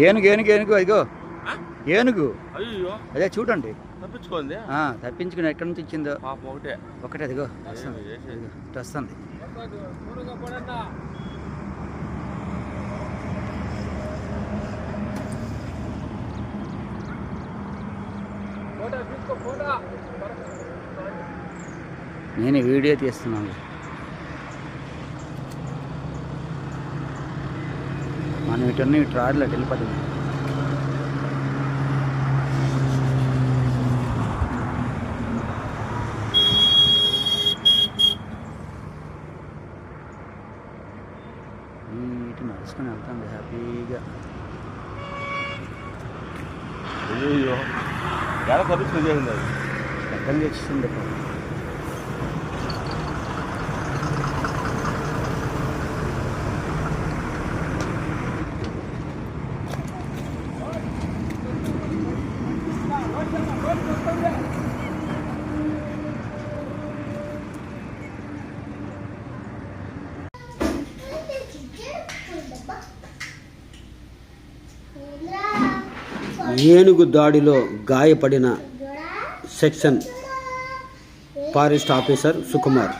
ఏనుగు ఏనుగు ఏనుగు అదిగో? ఏనుగు. అయ్యో అదే చూడండి. తప్పించుకోండి. తప్పించుకుని ఎక్కడి నుంచి ఇచ్చిందో? ఒకటే. ఒకటి అదిగో. వస్తుంది. వస్తుంది. నేను వీడియో తీస్తున్నాను. మనం ఇటున్న ఇటు రాడులే వెళ్ళిపోతుంది ఇటు నడుచుకొని వెళ్తుంది హ్యాపీగా. అయ్యో ఎలా అది? వచ్చింది ఏనుగు దాడిలో గాయపడిన సెక్షన్ ఫారెస్ట్ ఆఫీసర్ సుకుమార్.